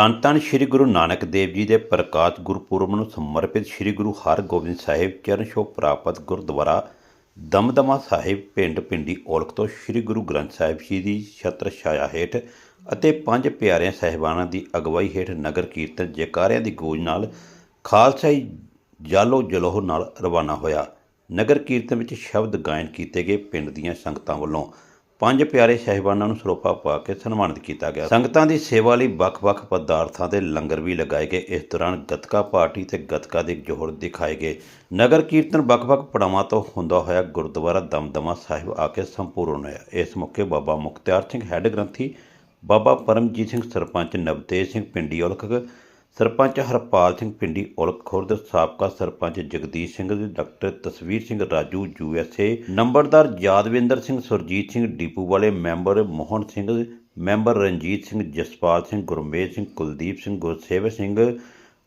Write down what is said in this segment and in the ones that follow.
ਤਨ ਧੰਨ ਸ੍ਰੀ ਗੁਰੂ ਨਾਨਕ ਦੇਵ ਜੀ ਦੇ ਪ੍ਰਕਾਸ਼ ਗੁਰਪੁਰਬ ਨੂੰ ਸਮਰਪਿਤ ਸ੍ਰੀ ਗੁਰੂ ਹਰਗੋਬਿੰਦ ਸਾਹਿਬ ਚਰਨ ਛੋਹ ਪ੍ਰਾਪਤ ਗੁਰਦੁਆਰਾ ਦਮਦਮਾ ਸਾਹਿਬ ਪਿੰਡ ਪਿੰਡੀ ਔਲਖ ਤੋਂ ਸ੍ਰੀ ਗੁਰੂ ਗ੍ਰੰਥ ਸਾਹਿਬ ਜੀ ਦੀ ਛਤਰ ਛਾਇਆ ਹੇਠ ਅਤੇ ਪੰਜ ਪਿਆਰਿਆਂ ਸਹਿਬਾਨਾਂ ਦੀ ਅਗਵਾਈ ਹੇਠ ਨਗਰ ਕੀਰਤਨ ਜੈਕਾਰਿਆਂ ਦੀ ਗੂੰਜ ਨਾਲ ਖਾਲਸਾਈ ਜਾਲੋ ਜਲੋਹ ਨਾਲ ਰਵਾਨਾ ਹੋਇਆ। ਨਗਰ ਕੀਰਤਨ ਵਿੱਚ ਸ਼ਬਦ ਗਾਇਨ ਕੀਤੇ ਗਏ ਪਿੰਡ ਦੀਆਂ ਸੰਗਤਾਂ ਵੱਲੋਂ ਪੰਜ ਪਿਆਰੇ ਸਹਿਬਾਨਾਂ ਨੂੰ ਸਰੋਪਾ ਪਾ ਕੇ ਸਨਮਾਨਿਤ ਕੀਤਾ ਗਿਆ। ਸੰਗਤਾਂ ਦੀ ਸੇਵਾ ਲਈ ਵੱਖ-ਵੱਖ ਪਦਾਰਥਾਂ ਦੇ ਲੰਗਰ ਵੀ ਲਗਾਏ ਗਏ। ਇਸ ਦੌਰਾਨ ਗੱਤਕਾ ਪਾਰਟੀ ਤੇ ਗੱਤਕਾ ਦੇ ਜੋਹਰ ਦਿਖਾਏ ਗਏ। ਨਗਰ ਕੀਰਤਨ ਵੱਖ-ਵੱਖ ਪੜਾਵਾਂ ਤੋਂ ਹੁੰਦਾ ਹੋਇਆ ਗੁਰਦੁਆਰਾ ਦਮਦਮਾ ਸਾਹਿਬ ਆ ਕੇ ਸੰਪੂਰਨ ਹੋਇਆ। ਇਸ ਮੌਕੇ ਬਾਬਾ ਮੁਖਤਿਆਰ ਸਿੰਘ, ਹੈੱਡ ਗ੍ਰੰਥੀ, ਬਾਬਾ ਪਰਮਜੀਤ ਸਿੰਘ, ਸਰਪੰਚ ਨਵਤੇਜ ਸਿੰਘ, ਪਿੰਡੀ ਔਲਖ ਸਰਪੰਚ ਹਰਪਾਲ ਸਿੰਘ ਪਿੰਡੀ ਔਲਖ ਖੁਰਦ, ਸਾਬਕਾ ਸਰਪੰਚ ਜਗਦੀਸ਼ ਸਿੰਘ ਡਾਕਟਰ ਤਸਵੀਰ ਸਿੰਘ ਰਾਜੂ ਯੂਐਸਏ ਨੰਬਰਦਾਰ ਯਾਦਵਿੰਦਰ ਸਿੰਘ, ਸੁਰਜੀਤ ਸਿੰਘ ਡੀਪੂ ਵਾਲੇ ਮੈਂਬਰ ਮੋਹਨ ਸਿੰਘ, ਮੈਂਬਰ ਰਣਜੀਤ ਸਿੰਘ, ਜਸਪਾਲ ਸਿੰਘ, ਗੁਰਮੇਜ ਸਿੰਘ, ਕੁਲਦੀਪ ਸਿੰਘ, ਗੁਰਸੇਵਕ ਸਿੰਘ,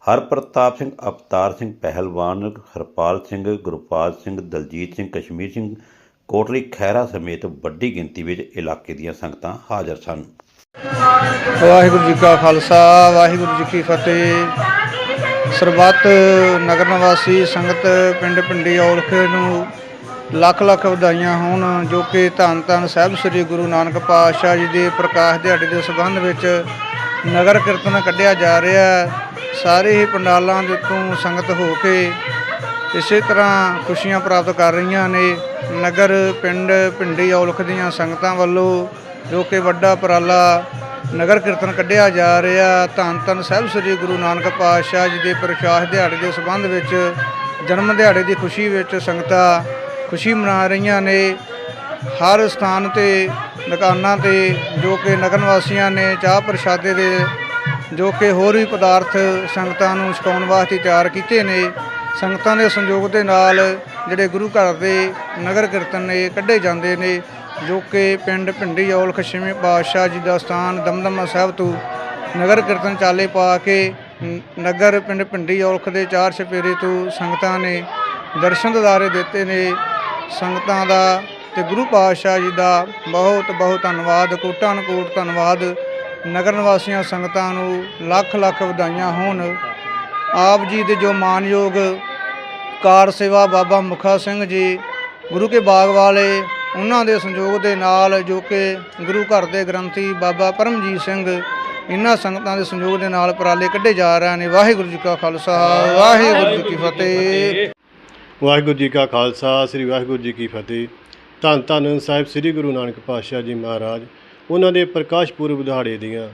ਹਰਪ੍ਰਤਾਪ ਸਿੰਘ, ਅਵਤਾਰ ਸਿੰਘ, ਪਹਿਲਵਾਨ ਹਰਪਾਲ ਸਿੰਘ, ਗੁਰਪਾਲ ਸਿੰਘ, ਦਲਜੀਤ ਸਿੰਘ, ਕਸ਼ਮੀਰ ਸਿੰਘ, ਕੋਟਲੀ ਖਹਿਰਾ ਸਮੇਤ ਵੱਡੀ ਗਿਣਤੀ ਵਿੱਚ ਇਲਾਕੇ ਦੀਆਂ ਸੰਗਤਾਂ ਹਾਜ਼ਰ ਸਨ। ਵਾਹਿਗੁਰੂ ਜੀ ਕਾ ਖਾਲਸਾ, ਵਾਹਿਗੁਰੂ ਜੀ ਕੀ ਫਤਿਹ। ਸਰਬੱਤ ਨਗਰ ਨਿਵਾਸੀ ਸੰਗਤ ਪਿੰਡ ਪਿੰਡੀ ਔਲਖ ਨੂੰ ਲੱਖ ਲੱਖ ਵਧਾਈਆਂ ਹੋਣ, ਜੋ ਕਿ ਧੰਨ ਧੰਨ ਸਾਹਿਬ ਸ੍ਰੀ ਗੁਰੂ ਨਾਨਕ ਪਾਤਸ਼ਾਹ ਜੀ ਦੇ ਪ੍ਰਕਾਸ਼ ਦਿਹਾੜੇ ਦੇ ਸੰਬੰਧ ਵਿੱਚ ਨਗਰ ਕੀਰਤਨ ਕੱਢਿਆ ਜਾ ਰਿਹਾ ਸਾਰੇ ਹੀ ਪੰਡਾਲਾਂ ਦੇ ਤੋਂ ਸੰਗਤ ਹੋ ਕੇ ਇਸੇ ਤਰ੍ਹਾਂ ਖੁਸ਼ੀਆਂ ਪ੍ਰਾਪਤ ਕਰ ਰਹੀਆਂ ਨੇ। ਨਗਰ, ਪਿੰਡ ਪਿੰਡੀ ਔਲਖ ਦੀਆਂ ਸੰਗਤਾਂ ਵੱਲੋਂ ਜੋ ਕਿ ਵੱਡਾ ਉਪਰਾਲਾ ਨਗਰ ਕੀਰਤਨ ਕੱਢਿਆ ਜਾ ਰਿਹਾ। ਧੰਨ ਧੰਨ ਸਾਹਿਬ ਸ੍ਰੀ ਗੁਰੂ ਨਾਨਕ ਪਾਤਸ਼ਾਹ ਜੀ ਦੇ ਪ੍ਰਕਾਸ਼ ਦਿਹਾੜੇ ਦੇ ਸੰਬੰਧ ਵਿੱਚ, ਜਨਮ ਦਿਹਾੜੇ ਦੀ ਖੁਸ਼ੀ ਵਿੱਚ ਸੰਗਤਾਂ ਖੁਸ਼ੀ ਮਨਾ ਰਹੀਆਂ ਨੇ। ਹਰ ਸਥਾਨ ਤੇ ਦੁਕਾਨਾਂ ਤੇ, ਜੋ ਕਿ ਨਗਰ ਨਿਵਾਸੀਆਂ ਨੇ ਚਾਹ ਪ੍ਰਸ਼ਾਦੇ ਦੇ, ਜੋ ਕਿ ਹੋਰ ਵੀ ਪਦਾਰਥ ਸੰਗਤਾਂ ਨੂੰ ਛਕਾਉਣ ਵਾਸਤੇ ਤਿਆਰ ਕੀਤੇ ਨੇ। ਸੰਗਤਾਂ ਦੇ ਸੰਯੋਗ ਦੇ ਨਾਲ ਜਿਹੜੇ ਗੁਰੂ ਘਰ ਦੇ ਨਗਰ ਕੀਰਤਨ ਨੇ ਕੱਢੇ ਜਾਂਦੇ ਨੇ। ਜੋ ਕਿ ਪਿੰਡ ਭਿੰਡੀ ਔਲਖ ਛੇਵੇਂ ਪਾਤਸ਼ਾਹ ਜੀ ਦਾ ਸਥਾਨ ਦਮਦਮਾ ਸਾਹਿਬ ਤੋਂ ਨਗਰ ਕੀਰਤਨ ਚਾਲੇ ਪਾ ਕੇ ਨਗਰ ਪਿੰਡ ਭਿੰਡੀ ਔਲਖ ਦੇ ਚਾਰ ਛਪੇਰੇ ਤੋਂ ਸੰਗਤਾਂ ਨੇ ਦਰਸ਼ਨ ਦਿਦਾਰੇ ਦਿੱਤੇ ਨੇ। ਸੰਗਤਾਂ ਦਾ ਤੇ ਗੁਰੂ ਪਾਤਸ਼ਾਹ ਜੀ ਦਾ ਬਹੁਤ ਬਹੁਤ ਧੰਨਵਾਦ, ਕੋਟਾਂ ਕੋਟ ਧੰਨਵਾਦ। ਨਗਰ ਨਿਵਾਸੀਆਂ ਸੰਗਤਾਂ ਨੂੰ ਲੱਖ ਲੱਖ ਵਧਾਈਆਂ ਹੋਣ। ਆਪ ਜੀ ਦੇ ਜੋ ਮਾਨਯੋਗ ਕਾਰ ਸੇਵਾ ਬਾਬਾ ਮੁਖਾ ਸਿੰਘ ਜੀ, ਗੁਰੂ ਕੇ ਬਾਗ ਵਾਲੇ ਉਹਨਾਂ ਦੇ ਸੰਯੋਗ ਦੇ ਨਾਲ ਜੋ ਕਿ ਗੁਰੂ ਘਰ ਦੇ ਗ੍ਰੰਥੀ ਬਾਬਾ ਪਰਮਜੀਤ ਸਿੰਘ ਇਹਨਾਂ ਸੰਗਤਾਂ ਦੇ ਸੰਯੋਗ ਦੇ ਨਾਲ ਉਪਰਾਲੇ ਕੱਢੇ ਜਾ ਰਹੇ ਨੇ। ਵਾਹਿਗੁਰੂ ਜੀ ਕਾ ਖਾਲਸਾ, ਵਾਹਿਗੁਰੂ ਜੀ ਕੀ ਫਤਿਹ। ਵਾਹਿਗੁਰੂ ਜੀ ਕਾ ਖਾਲਸਾ, ਸ੍ਰੀ ਵਾਹਿਗੁਰੂ ਜੀ ਕੀ ਫਤਿਹ। ਧੰਨ ਧੰਨ ਸਾਹਿਬ ਸ੍ਰੀ ਗੁਰੂ ਨਾਨਕ ਪਾਤਸ਼ਾਹ ਜੀ ਮਹਾਰਾਜ, ਉਹਨਾਂ ਦੇ ਪ੍ਰਕਾਸ਼ ਪੁਰਬ ਦਿਹਾੜੇ ਦੀਆਂ,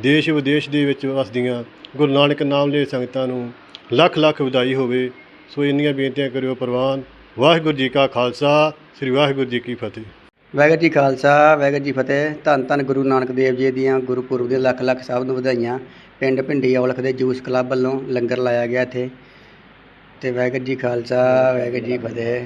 ਦੇਸ਼ ਵਿਦੇਸ਼ ਦੇ ਵਿੱਚ ਵਸਦੀਆਂ, ਗੁਰੂ ਨਾਨਕ ਨਾਮ ਦੇ ਸੰਗਤਾਂ ਨੂੰ ਲੱਖ ਲੱਖ ਵਧਾਈ ਹੋਵੇ। ਸੋ ਇੰਨੀਆਂ ਬੇਨਤੀਆਂ ਕਰਿਓ ਪ੍ਰਵਾਨ। ਵਾਹਿਗੁਰੂ ਜੀ ਕਾ ਖਾਲਸਾ ਸ੍ਰੀ ਵਾਹਿਗੁਰੂ ਜੀ ਕੀ ਫਤਿਹ। ਵਾਹਿਗੁਰੂ ਜੀ ਖਾਲਸਾ, ਵਾਹਿਗੁਰੂ ਜੀ ਫਤਿਹ। ਧੰਨ ਧੰਨ ਗੁਰੂ ਨਾਨਕ ਦੇਵ ਜੀ ਦੀਆਂ ਗੁਰਪੁਰਬ ਦੀਆਂ ਲੱਖ ਲੱਖ ਸਭ ਨੂੰ ਵਧਾਈਆਂ। ਪਿੰਡ ਭਿੰਡੀ ਔਲਖ ਦੇ ਜੂਸ ਕਲੱਬ ਵੱਲੋਂ ਲੰਗਰ ਲਾਇਆ ਗਿਆ ਇੱਥੇ। ਤੇ ਵਾਹਿਗੁਰੂ ਜੀ ਖਾਲਸਾ, ਵਾਹਿਗੁਰੂ ਜੀ ਫਤਿਹ।